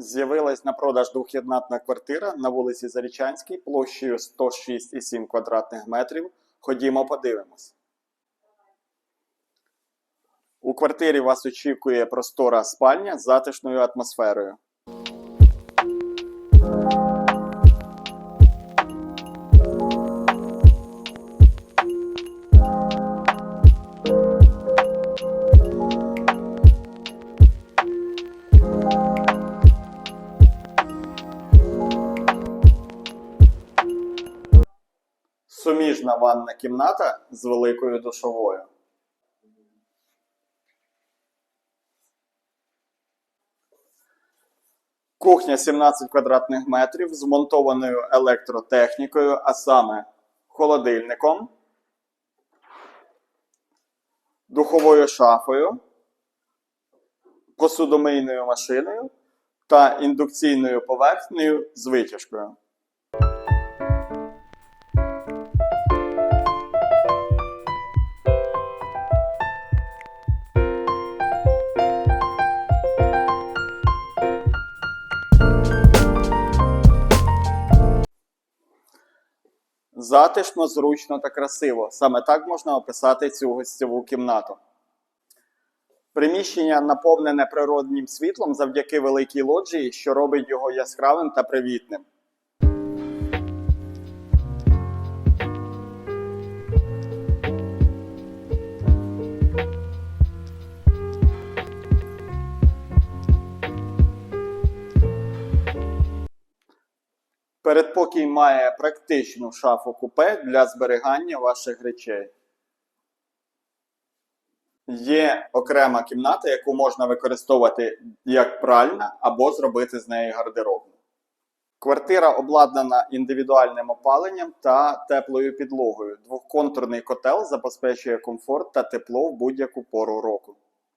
З'явилась на продаж двохкімнатна квартира на вулиці Зарічанській площею 106,7 квадратних метрів. Ходімо подивимось. У квартирі вас очікує простора спальня з затишною атмосферою. Суміжна ванна кімната з великою душовою. Кухня 17 квадратних метрів з монтованою електротехнікою, а саме холодильником, духовою шафою, посудомийною машиною та індукційною поверхнею з витяжкою. Затишно, зручно та красиво. Саме так можна описати цю гостьову кімнату. Приміщення наповнене природнім світлом завдяки великій лоджії, що робить його яскравим та привітним. Передпокій має практичну шафу купе для зберігання ваших речей. Є окрема кімната, яку можна використовувати як пральна або зробити з неї гардеробну. Квартира обладнана індивідуальним опаленням та теплою підлогою. Двохконтурний котел забезпечує комфорт та тепло в будь-яку пору року.